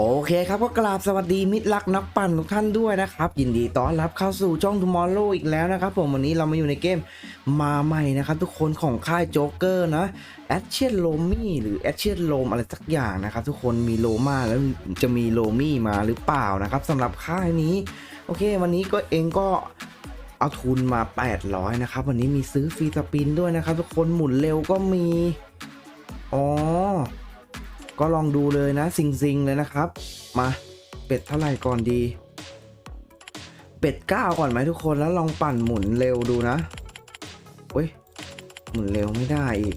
โอเคครับก็กราบสวัสดีมิตรรักนักปั่นทุกท่านด้วยนะครับ ยินดีต้อนรับเข้าสู่ช่อง Tomorrow อีกแล้วนะครับผมวันนี้เรามาอยู่ในเกมมาใหม่นะครับทุกคนของค่ายโจ๊กเกอร์นะแอชเชียนโลมี่หรือแอชเชียนโลมอะไรสักอย่างนะครับ ทุกคนมีโลมาแล้วจะมีโลมี่มาหรือเปล่านะครับสำหรับค่ายนี้ โอเค วันนี้ก็เองก็เอาทุนมา 800 นะครับ วันนี้มีซื้อฟรีสปินด้วยนะครับ ทุกคนหมุนเร็วก็มีอ๋อ ก็ลองดูเลยนะซิงซิงๆเลยนะครับ มาเป็ดเท่าไหร่ก่อนดี เป็ดก้าก่อนไหมทุกคนแล้วลองปั่นหมุนเร็วดูนะเว้ยหมุนเร็วไม่ได้อีก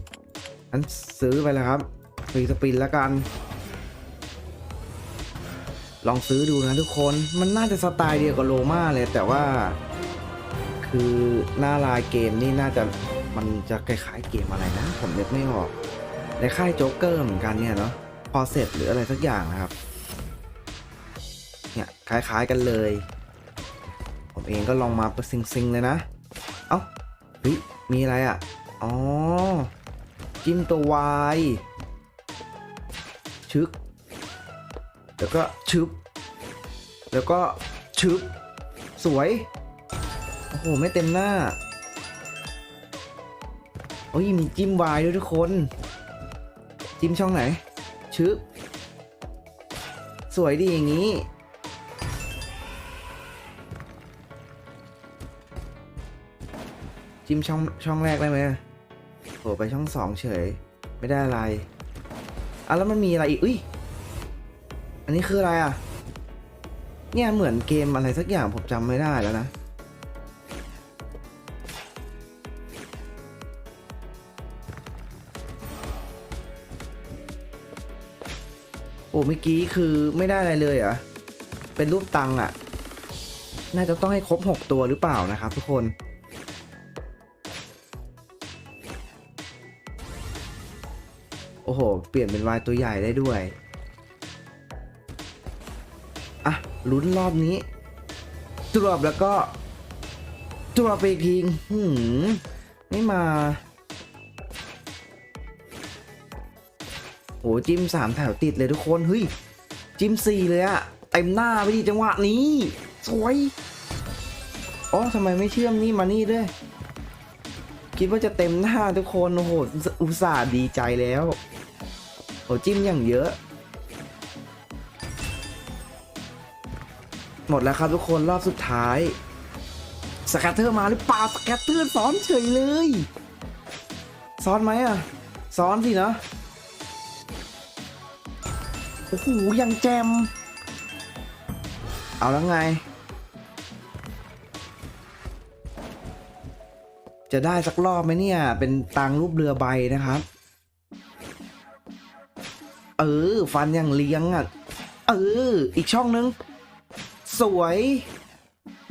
งั้นซื้อไปแล้วครับฟรีสปินแล้วกัน ลองซื้อดูนะทุกคนมันน่าจะสไตล์เดียวกับโลมาเลยแต่ว่า คือหน้าลายเกมนี่น่าจะมันจะคล้ายๆเกมอะไรนะ ผมนึกไม่ออกในค่ายโจ๊กเกอร์เหมือนกันเนี่ยเนาะ พอเสร็จหรืออะไรสักอย่างนะครับ เนี่ยคล้ายๆกันเลย ผมเองก็ลองมาประซิงๆเลยนะ เอ้าเฮ้ยมีอะไรอะ อ๋อ จิ้มตัววายชึก แล้วก็ชึบ แล้วก็ชึบ สวย โอ้โห ไม่เต็มหน้า โอ้ยมีจิ้มวายด้วยทุกคน จิ้มช่องไหน ชึบสวยดีอย่างนี้ จิ้มช่องช่องแรกได้ไหมโหไปช่องสองเฉย ไม่ได้อะไรอะแล้วมันมีอะไรอีก อุ้ย อันนี้คืออะไรอะ เนี่ยเหมือนเกมอะไรสักอย่างผมจำไม่ได้แล้วนะ เมื่อกี้คือไม่ได้อะไรเลยเหรอะเป็นรูปตังอะ น่าจะต้องให้ครบ 6 ตัวหรือเปล่านะครับทุกคนโอ้โห เปลี่ยนเป็นวายตัวใหญ่ได้ด้วย อะ ลุ้นรอบนี้ ตรวบแล้วก็ ตรวบไปอีกทีหืมไม่มา โอ้จิ้มสามแถวติดเลยทุกคนเฮ้ยจิ้มสี่เลยอะเต็มหน้าไปดีจังหวะนี้ สวยอ๋อทำไมไม่เชื่อมนี่มานี่ด้วย คิดว่าจะเต็มหน้าทุกคนโอ้โหอุตส่าห์ดีใจแล้วโอ้จิ้มอย่างเยอะ หมดแล้วครับทุกคนรอบสุดท้ายสแกตเตอร์มาหรือเปล่าสแกตเตอร์ซ้อนเฉยเลย ซ้อนไหมอะซ้อนสินะ โอ้โหยังแจม เอาแล้วไง จะได้สักรอบไหมเนี่ย เป็นตังรูปเรือใบนะครับ เออ ฟันอย่างเลี้ยงอะ เออ อีกช่องนึง สวย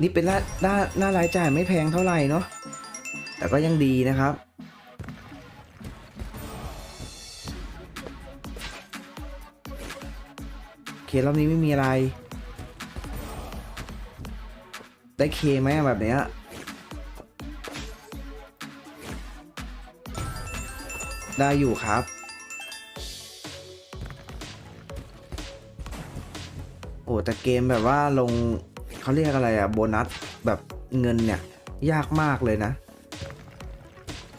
นี่เป็นหน้าหน้าหน้ารายจ่ายไม่แพงเท่าไหร่เนาะแต่ก็ยังดีนะครับ เครอบนี้ไม่มีอะไร ได้เคไหมแบบเนี้ยได้อยู่ครับ โอ้แต่เกมแบบว่าลงเขาเรียกอะไรอะโบนัสแบบเงินเนี่ย ยากมากเลยนะ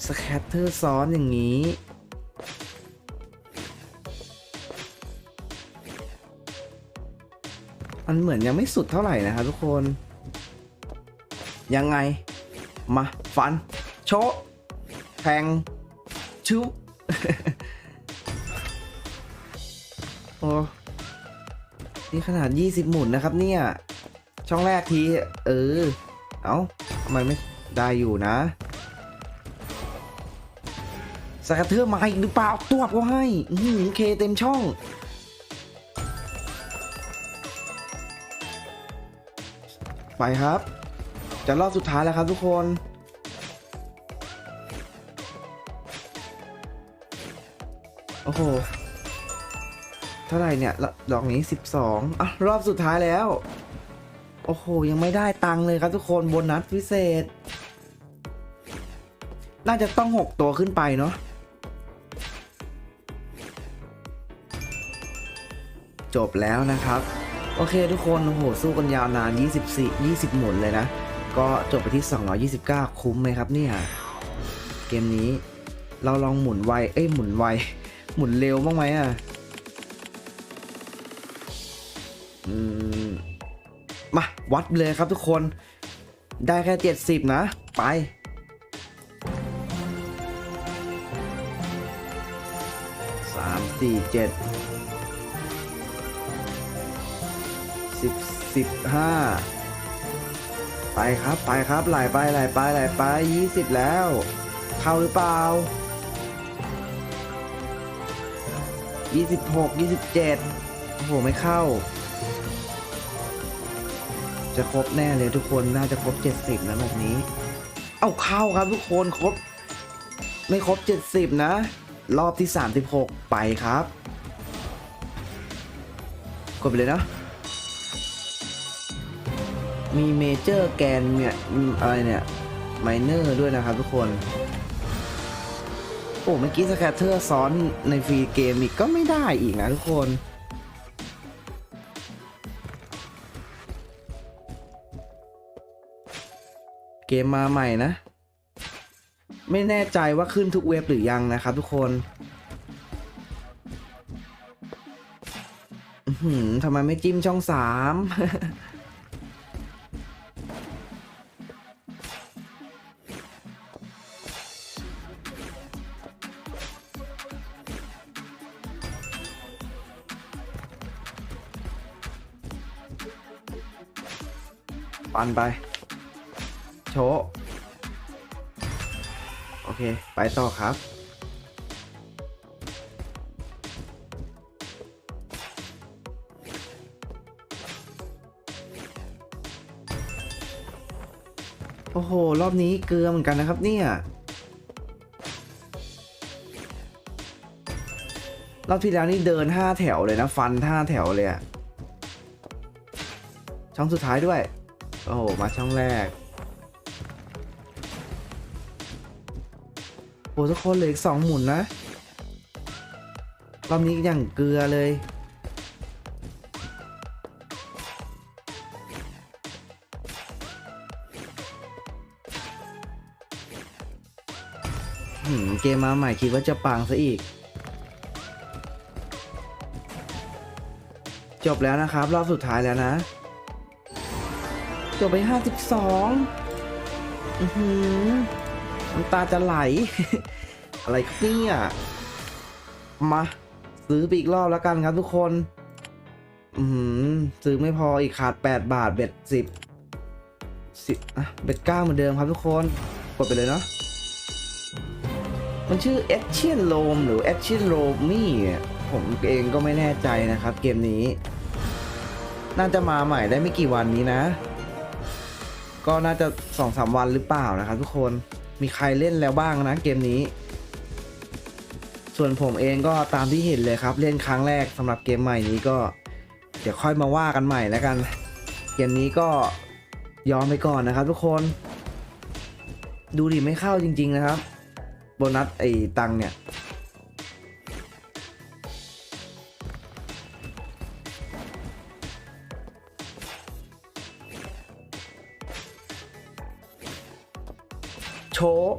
สแคตเตอร์ซ้อนอย่างนี้ มันเหมือนยังไม่สุดเท่าไหร่นะครับทุกคน ยังไง มาฟัน โชะแทงชุบโอ้นี่ขนาด 20 หมุนนะครับเนี่ย ช่องแรกที เออ เอาทำไมไม่ได้อยู่นะสกัดเทือมาอีกหรือเปล่าตัวก็ให้ อื้อหือเคเต็มช่อง ไปครับ จะรอบสุดท้ายแล้วครับทุกคนโอ้โหเท่าไหร่เนี่ยดอกนี้สิบสองอะรอบสุดท้ายแล้ว โอ้โห ยังไม่ได้ตังเลยครับทุกคนโบนัสพิเศษ น่าจะต้องหกตัวขึ้นไปเนาะจบแล้วนะครับ โอเคทุกคนโหสู้กันยาวนาน 24 20 หมุนเลยนะ ก็จบไปที่ 229 คุ้มไหมครับเนี่ยเกมนี้เราลองหมุนไว เอ้ยหมุนไว หมุนเร็วบ้างไหมอะมมาวัดเลยครับทุกคน ได้แค่ 70 นะ ไปสามสี่เจ็ด สิบสิบห้าไปครับไปครับไหลไปไหลไปไหลไปยี่สิบแล้ว เข้าหรือเปล่ายี่สิบหกยี่สิบเจ็ดโอ้โหไม่เข้า จะครบแน่เลยทุกคนน่าจะครบเจ็ดสิบนะแบบนี้ เอาเข้าครับทุกคนครบ ไม่ครบเจ็ดสิบนะ รอบที่สามสิบหกไปครับกดไปเลยนะ มีเมเจอร์แกนเนี่ยอะไรเนี่ยไมเนอร์ด้วยนะครับทุกคน โอ้เมื่อกี้สแคตเตอร์ซ้อนในฟรีเกมอีกก็ไม่ได้อีกนะทุกคนเกมมาใหม่นะ ไม่แน่ใจว่าขึ้นทุกเว็บหรือยังนะครับทุกคนทำไมไม่จิ้มช่องสามันไป โชโอเค ไปต่อครับ โอ้โห รอบนี้เกลือเหมือนกันนะครับเนี่ย รอบที่แล้วนี่เดิน 5 แถวเลยนะ ฟัน 5 แถวเลยอะช่องสุดท้ายด้วย โอ้มาช่องแรกโอ้ทุกคนเหลืออีกสองหมุนนะรอบนี้อย่างเกลือเลย เกมมาใหม่คิดว่าจะปังซะอีก จบแล้วนะครับ รอบสุดท้ายแล้วนะ จบไป 52 อือหือน้ำตาจะไหล อะไรเนี่ยมา ซื้อไปอีกรอบแล้วกันครับทุกคน อือหือซื้อไม่พออีกขาด 8 บาทเบ็ดสิบสิบอะเบ็ดเก้าเหมือนเดิมครับทุกคน กดไปเลยเนาะมันชื่อ a c t i o n r o m หรือ a c t i o n r o m y ผมเองก็ไม่แน่ใจนะครับ เกมนี้ น่าจะมาใหม่ได้ไม่กี่วันนี้นะ ก็น่าจะสองสามวันหรือเปล่านะครับทุกคนมีใครเล่นแล้วบ้างนะเกมนี้ ส่วนผมเองก็ตามที่เห็นเลยครับ เล่นครั้งแรกสำหรับเกมใหม่นี้ก็ เดี๋ยวค่อยมาว่ากันใหม่แล้วกัน เกมนี้ก็ยอมไปก่อนนะครับ ทุกคน ดูดิไม่เข้าจริง ๆ นะครับ โบนัสไอ้ตังเนี่ย ชว์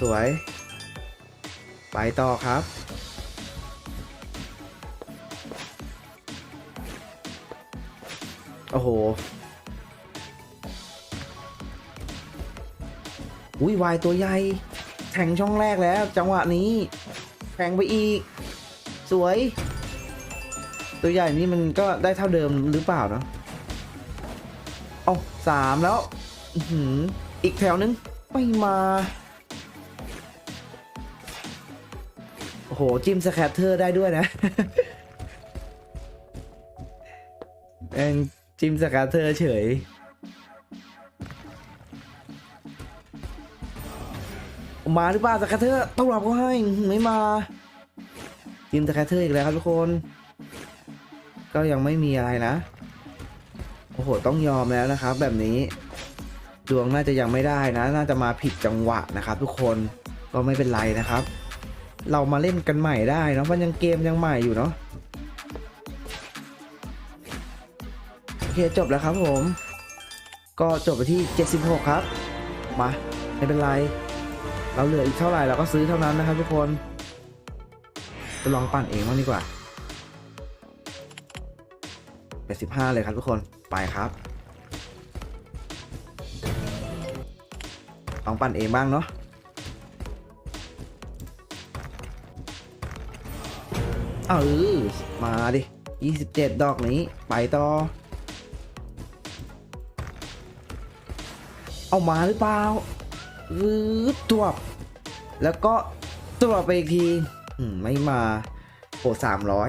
สวย ไปต่อครับ โอ้โหอุ้ยวายตัวใหญ่ แทงช่องแรกแล้ว จังหวะนี้ แทงไปอีก สวย ตัวใหญ่นี่มันก็ได้เท่าเดิมหรือเปล่าเนาะเอาสามแล้ว อืมอีกแถวนึงไม่มา โอ้โห จิ้มสแคตเตอร์ได้ด้วยนะเองจิ้มสแคตเตอร์เฉย มาหรือเปล่าสแคตเตอร์ต้องรับก็ให้ไม่มาทีมสแคตเตอร์อีกแล้วครับทุกคน ก็ยังไม่มีอะไรนะ โอ้โห ต้องยอมแล้วนะครับแบบนี้ ดวงน่าจะยังไม่ได้นะ น่าจะมาผิดจังหวะนะครับทุกคนก็ไม่เป็นไรนะครับ เรามาเล่นกันใหม่ได้เนอะมันยังเกมยังใหม่อยู่เนาะโอเคจบแล้วครับผม ก็จบไปที่ 76 ครับ มาไม่เป็นไร เราเหลืออีกเท่าไหร่เราก็ซื้อเท่านั้นนะครับทุกคนจะลองปั่นเองบ้างดีกว่า85เลยครับทุกคนไปครับ ลองปั่นเองบ้างเนาะเออมาดิ 27 ดอกนี้ ไปต่อ เอามาหรือเปล่าวืดตัวแล้วก็ตัวไปอีกที ไม่มาโอ้สามร้อย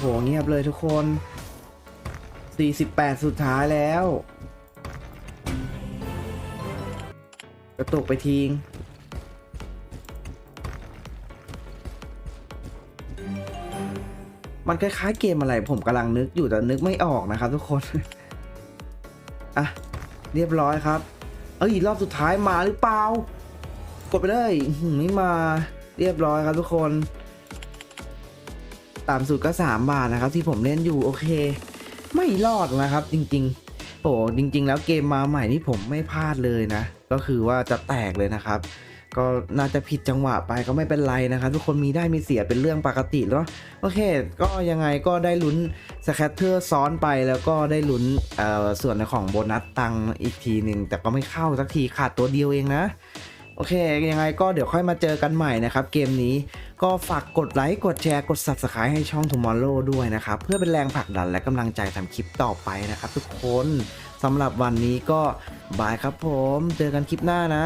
โหเงียบเลยทุกคน 48 สุดท้ายแล้ว กระตุกไปทิ้งมันคล้ายๆเกมอะไรผมกำลังนึกอยู่แต่นึกไม่ออกนะครับทุกคน อะ เรียบร้อยครับ เอ้ยรอบสุดท้ายมาหรือเปล่า กดไปเลย ไม่มา เรียบร้อยครับทุกคน ต่ำสุดก็ 3 บาทนะครับ ที่ผมเล่นอยู่โอเค ไม่รอดนะครับ จริงๆโอ้จริง ๆ แล้วเกมมาใหม่นี่ผมไม่พลาดเลยนะ ก็คือว่าจะแตกเลยนะครับ ก็น่าจะผิดจังหวะไปก็ไม่เป็นไรนะครับ ทุกคนมีได้มีเสียเป็นเรื่องปกติแล้วโอเค ก็ยังไงก็ได้ลุ้นสแคตเตอร์ซ้อนไปแล้วก็ได้ลุ้นเอ่อส่วนของโบนัสตังค์อีกทีหนึ่งแต่ก็ไม่เข้าสักทีขาดตัวเดียวเองนะโอเค ยังไงก็เดี๋ยวค่อยมาเจอกันใหม่นะครับ เกมนี้ ก็ฝากกดไลค์กดแชร์กด Subscribe ให้ช่อง Tomorrow ด้วยนะครับ เพื่อเป็นแรงผลักดันและกำลังใจทำคลิปต่อไปนะครับทุกคนสำหรับวันนี้ก็บายครับผม เจอกันคลิปหน้านะ